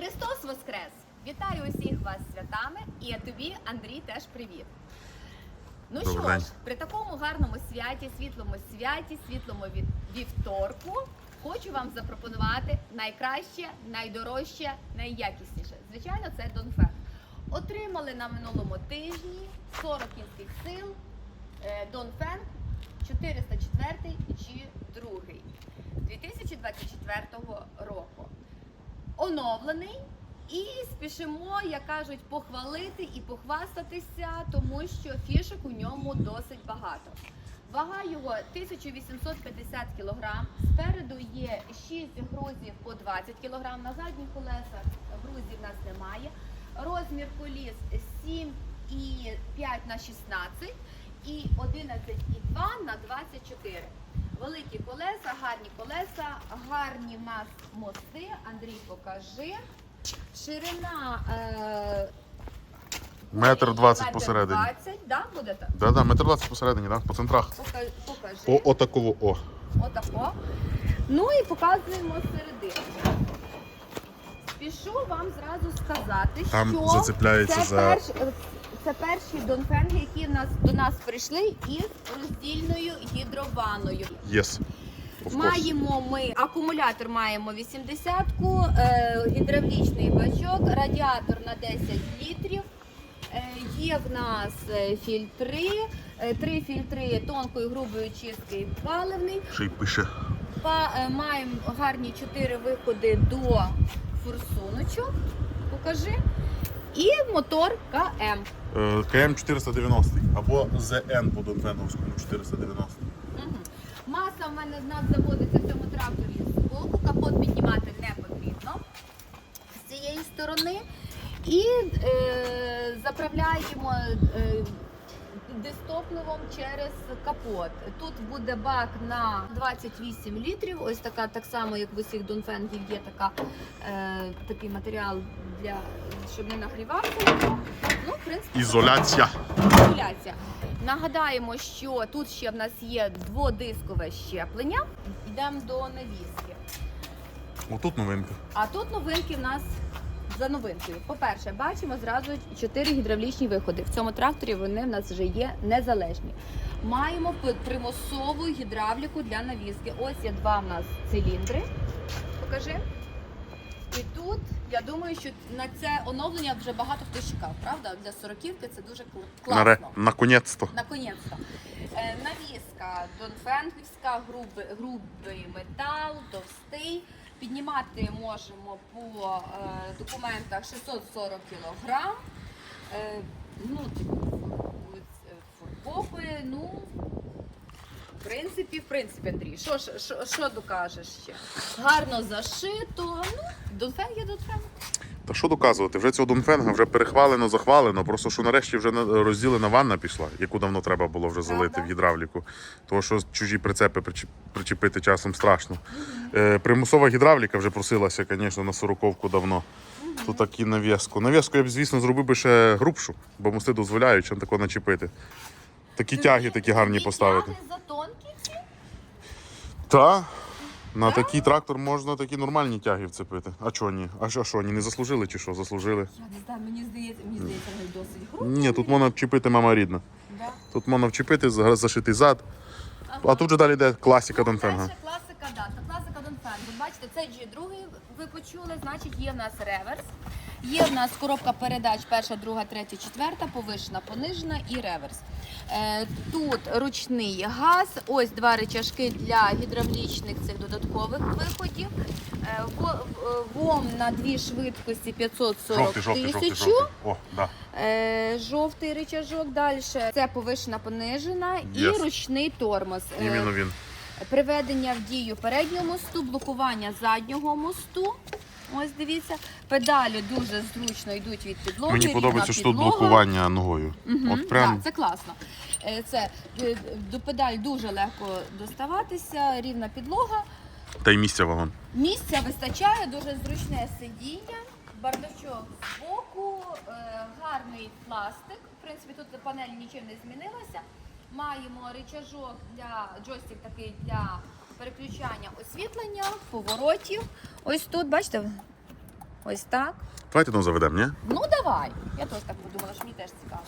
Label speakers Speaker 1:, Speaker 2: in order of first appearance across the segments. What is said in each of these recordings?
Speaker 1: Христос Воскрес! Вітаю усіх вас святами і тобі, Андрій, теж привіт. Ну що ж, при такому гарному святі, світлому святі, світлому вівторку, хочу вам запропонувати найкраще, найдорожче, найякісніше. Звичайно, це Донфен. Отримали на минулому тижні 40 кінських сил е, Донфен 404 чи 2 2024 року оновлений. І спішимо, як кажуть, похвалити і похвастатися, тому що фішок у ньому досить багато. Вага його 1850 кг. Спереду є 6 грузів по 20 кг. На задніх колесах грузів в нас немає. Розмір коліс 7,5 на 16 і 11,2 на 24. Великі колеса, гарні колеса, гарні в нас мости. Андрій, покажи. Ширина е,
Speaker 2: Метр двадцять посередині.
Speaker 1: 20, да, буде так?
Speaker 2: Да, да, метр двадцять посередині, да, по центрах.
Speaker 1: Покажи. покажи.
Speaker 2: О, отаково, о.
Speaker 1: Отако. Ну і показуємо середину. Спішу вам зразу сказати,
Speaker 2: Там
Speaker 1: що
Speaker 2: зацепляється
Speaker 1: це,
Speaker 2: за-
Speaker 1: перш, це перші донфенги, які нас, до нас прийшли із роздільною гідрованою.
Speaker 2: Course.
Speaker 1: Маємо ми акумулятор маємо 80-ку, е, гідравлічний бачок, радіатор на 10 літрів. Е, є в нас е, фільтри, е, три фільтри тонкої грубої чистки паливний.
Speaker 2: Ще й пише.
Speaker 1: Па, е, маємо гарні чотири виходи до форсуночок. Покажи. І мотор КМ.
Speaker 2: Е, КМ 490 або ЗН по Донфеновському 490.
Speaker 1: Угу. Маса в мене з нас заводиться в цьому тракторі з боку, капот піднімати не потрібно з цієї сторони. І е, заправляємо е, дистопливом через капот. Тут буде бак на 28 літрів. Ось така, так само, як в усіх Донфенгів, є така, е, такий матеріал для щоб не нагрівався. Ну, в принципі,
Speaker 2: Ізоляція.
Speaker 1: Ізоляція. Нагадаємо, що тут ще в нас є дводискове щеплення. Йдемо до навіски.
Speaker 2: Отут новинка.
Speaker 1: А тут новинки в нас за новинкою. По-перше, бачимо зразу чотири гідравлічні виходи. В цьому тракторі вони в нас вже є незалежні. Маємо примусову гідравліку для навіски. Ось є два в нас циліндри. Покажи. І тут я думаю, що на це оновлення вже багато хто чекав, правда? Для сороківки це дуже класно.
Speaker 2: Наконець-то.
Speaker 1: Наконець-то. Е, навіска Донфенгівська, грубий, грубий метал, товстий. Піднімати можемо по е, документах 640 кг. Е, ну, ось, фурбопи. ну, в принципі, в принципі, Андрій, що, що, що докажеш ще? Гарно зашито. Ну, Донфенг є Донфенг.
Speaker 2: Та що доказувати? Вже цього Донфенга вже перехвалено, захвалено. Просто що нарешті вже розділена ванна пішла, яку давно треба було вже залити в гідравліку. Тому що чужі прицепи причепити часом страшно. Е, примусова гідравліка вже просилася, звісно, на сороковку давно. Тут такі нав'язку. Нав'язку я б, звісно, зробив би ще грубшу, бо мости дозволяють чим тако начепити. Такі тяги такі гарні поставити.
Speaker 1: тяги затонкі ці?
Speaker 2: Та на такий трактор можна такі нормальні тяги вцепити. А чого ні? А що, що, ні, не заслужили чи що? Заслужили?
Speaker 1: Я не знаю, мені здається, мені здається, вони досить грубі.
Speaker 2: Ні, тут можна вчепити мама рідна.
Speaker 1: Да.
Speaker 2: Тут можна вчепити, за- зашитий зад. А тут же далі йде класика Донфенга.
Speaker 1: Перша класика, да, це класика Донфен. Ви бачите, це G2 ви почули, значить є в нас реверс. Є в нас коробка передач перша, друга, третя, четверта, повишена, понижена і реверс. Е, тут ручний газ, ось два речашки для гідравлічних цих додаткових виходів. Е, ВОМ на дві швидкості 540
Speaker 2: Жовтий, жовтий, жовтий,
Speaker 1: тисяч.
Speaker 2: жовтий. Да.
Speaker 1: Е, жовтий рычажок далі. Це повишена понижена і
Speaker 2: Yes.
Speaker 1: ручний тормоз.
Speaker 2: Іменно він.
Speaker 1: Приведення в дію переднього мосту, блокування заднього мосту. Ось дивіться, педалі дуже зручно йдуть від підлоги.
Speaker 2: Мені подобається, що тут
Speaker 1: підлога.
Speaker 2: блокування ногою.
Speaker 1: Мгм,
Speaker 2: От прям
Speaker 1: да, це класно. Е, Це е, до педаль дуже легко доставатися, рівна підлога.
Speaker 2: та й місця вагон.
Speaker 1: Місця вистачає, дуже зручне сидіння, бардачок збоку, е, гарний пластик. В принципі, тут панель нічим не змінилася. Маємо рычажок для джойстик такий для переключання освітлення, поворотів. Ось тут, бачите, Ось так.
Speaker 2: Давайте ну заведемо, ні?
Speaker 1: Ну давай. Я теж так подумала, що мені теж цікаво.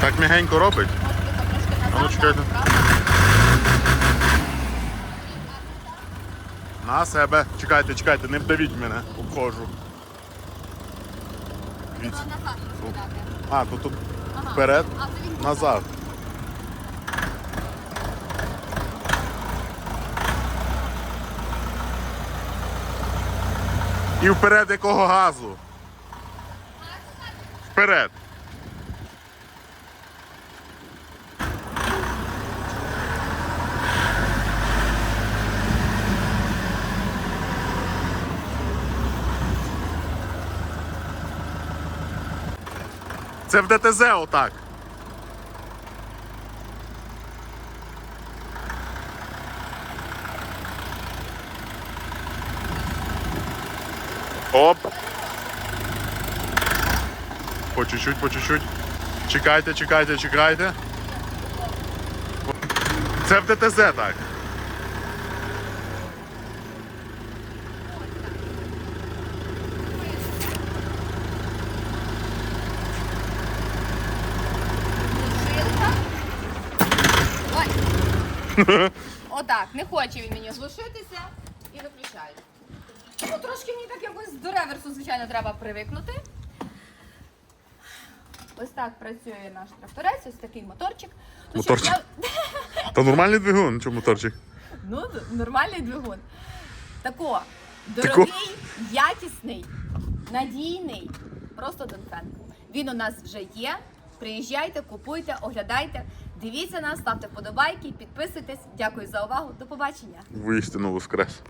Speaker 2: Так м'ягенько робить.
Speaker 1: Трошки назад.
Speaker 2: А ну, чекайте.
Speaker 1: так, правда?
Speaker 2: На себе. Чекайте, чекайте, не вдавіть мене. Обходжу.
Speaker 1: Треба назад трошки дати.
Speaker 2: А, тут
Speaker 1: Ага.
Speaker 2: Вперед, назад. І вперед якого газу? Вперед. Це в ДТЗ отак. Оп. По чуть-чуть, по чуть-чуть. Чекайте, чекайте, чекайте. Це в ДТЗ так.
Speaker 1: Отак, не хоче він мені глушитися і виключаю. Ну, трошки мені так якось до реверсу, звичайно, треба привикнути. Ось так працює наш тракторець, ось такий моторчик. Щоб
Speaker 2: Моторчик.
Speaker 1: я-
Speaker 2: Та нормальний двигун, чому моторчик?
Speaker 1: Ну, нормальний двигун. Тако,
Speaker 2: Тако.
Speaker 1: дорогий, якісний, надійний. Просто Донфен. Він у нас вже є. Приїжджайте, купуйте, оглядайте. Дивіться нас, ставте вподобайки, підписуйтесь. Дякую за увагу. До побачення.
Speaker 2: Воістину воскрес.